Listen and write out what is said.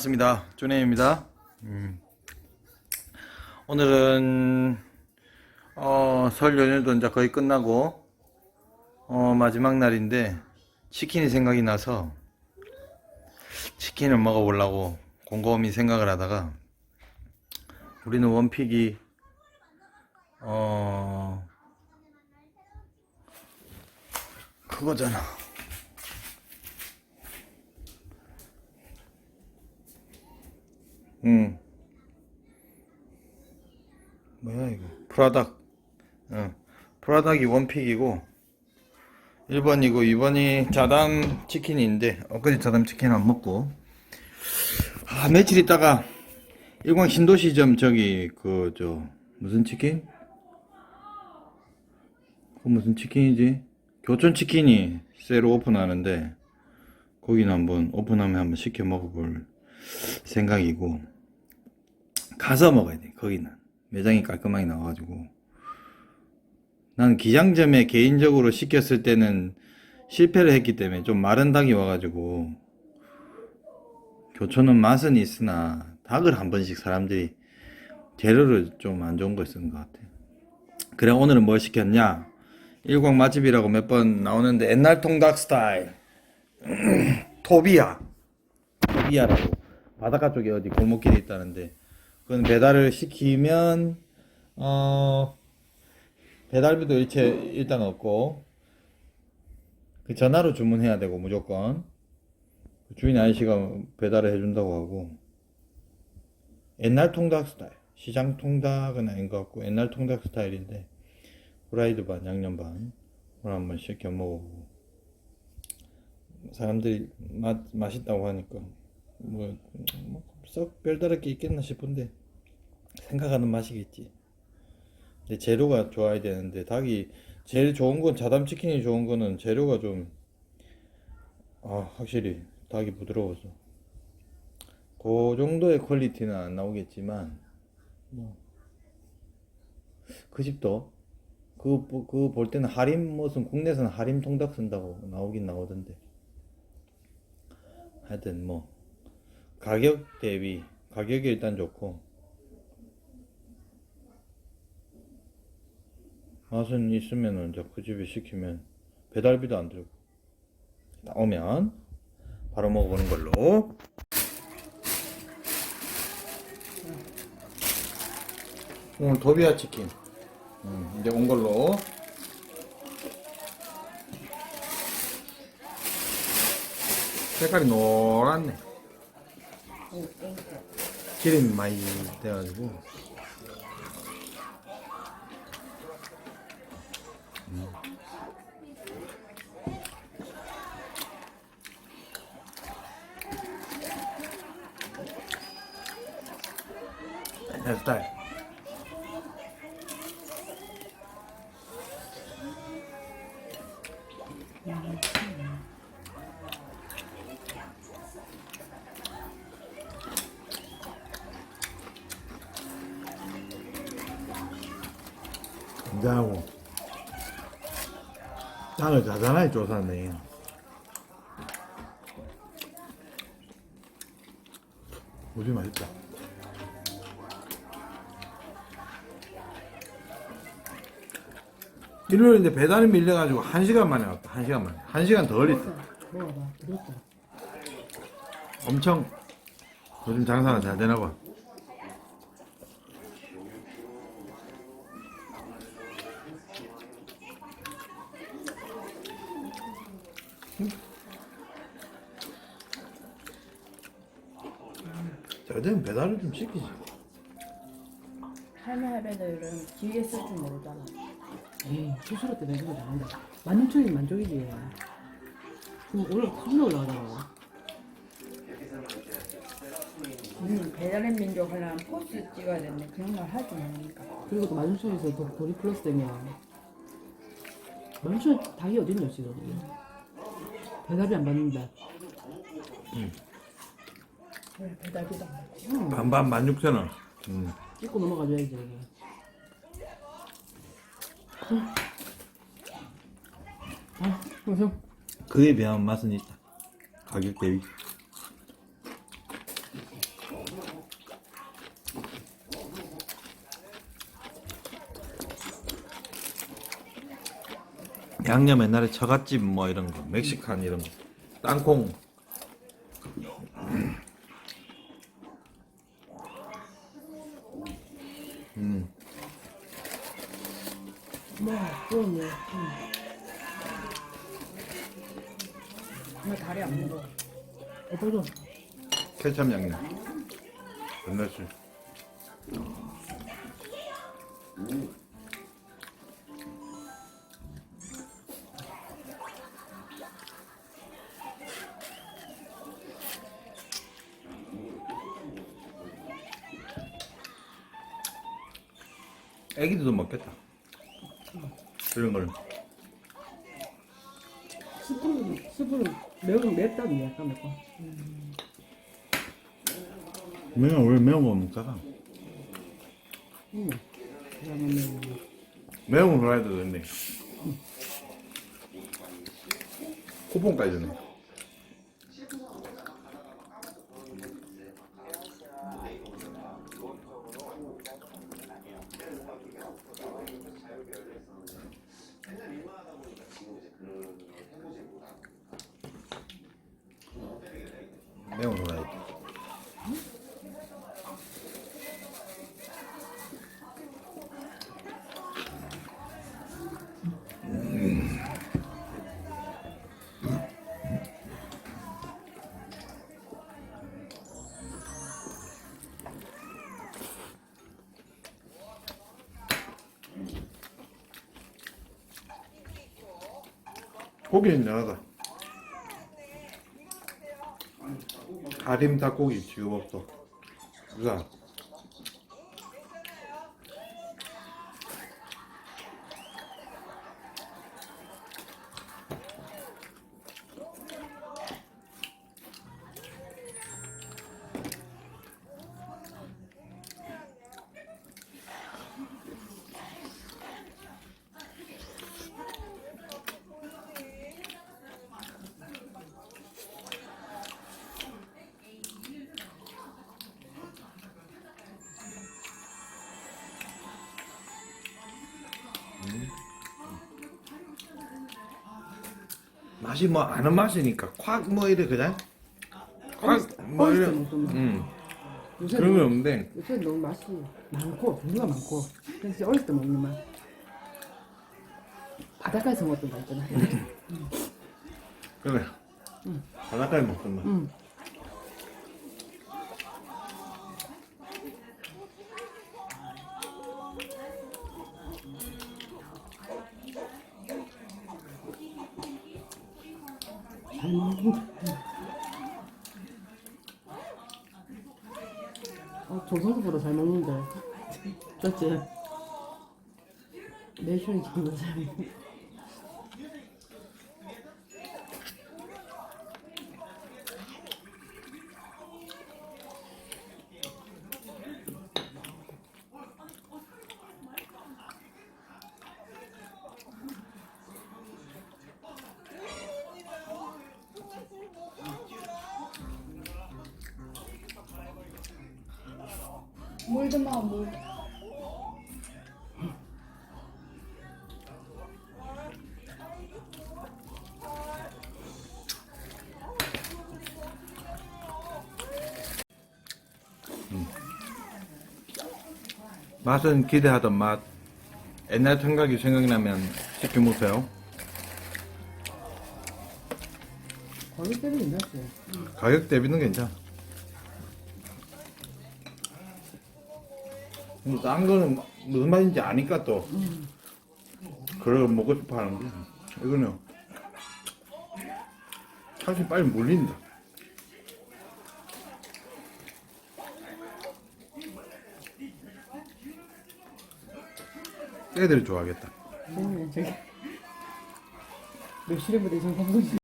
반갑습니다. 쪼네입니다. 음. 오늘은 어, 설 연휴도 이제 거의 끝나고 어, 마지막 날인데 치킨이 생각이 나서 치킨을 먹어보려고 곰곰이 생각을 하다가 우리는 원픽이 어 그거잖아. 응. 뭐야 이거? 프라닥. 응. 프라닥이 원픽이고 1번이고 2번이 자담 치킨인데 엊그제 자담 치킨 안 먹고 아 며칠 있다가 일광 신도시점 저기 그 저 무슨 치킨? 그 무슨 치킨이지? 교촌 치킨이 새로 오픈하는데 거기는 한번 오픈하면 한번 시켜 먹어볼 생각이고 가서 먹어야 돼 거기는 매장이 깔끔하게 나와가지고. 난 기장점에 개인적으로 시켰을 때는 실패를 했기 때문에 좀 마른 닭이 와가지고 교촌은 맛은 있으나 닭을 한 번씩 사람들이 재료를 좀 안 좋은 걸 쓰는 것 같아. 그래 오늘은 뭘 시켰냐? 일광 맛집이라고 몇 번 나오는데 옛날 통닭 스타일. 토비야 토비야라고. 바닷가 쪽에 어디 골목길에 있다는데 그건 배달을 시키면 어 배달비도 일체 일단 없고 그 전화로 주문해야 되고 무조건. 그 주인 아저씨가 배달을 해준다고 하고. 옛날 통닭 스타일. 시장 통닭은 아닌 것 같고 옛날 통닭 스타일인데 후라이드 반 양념 반 오늘 한번 시켜 먹어보고. 사람들이 맛 맛있다고 하니까 뭐 썩 별다를 게 있겠나 싶은데 생각하는 맛이겠지. 근데 재료가 좋아야 되는데 닭이 제일 좋은 건 자담 치킨이 좋은 거는 재료가 좀 아, 확실히 닭이 부드러워서 그 정도의 퀄리티는 안 나오겠지만 뭐 그 집도 그그볼 때는 하림 무슨 국내에서는 하림 통닭 쓴다고 나오긴 나오던데 하여튼 뭐 가격 대비 가격이 일단 좋고. 맛은 있으면은 그 집에 시키면 배달비도 안 들고 나오면 바로 먹어보는 걸로. 오늘 도비아 치킨. 음, 이제 온 걸로. 색깔이 노랗네 기름이 많이 돼가지고. 내 스타 일 감자하고. 땅을 자잘하게 쪼샀네 무지 맛있다 일요일인데 배달이 밀려가지고 한 시간 만에 왔다 한 시간 만에. 한 시간 더 걸렸어. 먹어봐. 그렇다. 엄청 요즘 장사가 잘 되나 봐 잘 되면 배달을 좀 시키지 할매 할배들은 길게 쓸 줄 모르잖아. 에이, 수수료 때문에 그거 나온다. 만육천이 만족이지. 그럼 오늘 겁나 올라가잖아. 음, 배달의 민족 하려면 포스 찍어야 되는데 그런 걸 하지 않으니까. 그리고 또 만육천에서 더 고리 플러스 되면 만육천 닭이 어딨노 지금. 배달비 안 받는다. 그래, 배달비도 안. 응. 반반 16,000원 음. 찍고 넘어가줘야지. 아, 무슨 그에 비하면 맛은 있다 가격 대비 양념 옛날에 처갓집 뭐 이런 거 멕시칸 이런 거 땅콩 뭐. 정말 다리 안 먹어. 어떠죠? 케첩 양념 끝났지 애기들도 먹겠다. 이런 걸. 스프는, 스프는 매운, 맵다니, 약간 맵고. 매운 원래 매운 거 먹다가 음. 매운 후라이드 됐네 쿠폰까지 줬네 고기는 연하다. 가림 닭고기 지금 없어 그가 맛이 뭐 아는 맛이니까 콱 뭐 이래 그냥? 콱뭐 어렸을 이래. 때 먹던 맛. 음. 요새 그런 건 없는데. 요새 너무 맛이 많고 종류가 많고. 그래서 어렸을 때 먹는 맛. 바닷가에서 먹었던 거 있잖아. 그래. 바닷가에 먹던 맛. 응. 어, 조선수보다 잘 먹는데 맞지? 내쉬는 기분도 잘 먹는다 물좀 마, 물. 맛은 기대하던 맛. 옛날 생각이 생각나면 시켜 먹어요. 거기 때문에 괜찮지 가격 대비는 괜찮아 뭐딴 거는 무슨 맛인지 아니까 또 그걸 먹고 싶어 하는데 이거는 사실 빨리 물린다. 애들이 좋아하겠다. 몇 시간부터 이상 방송이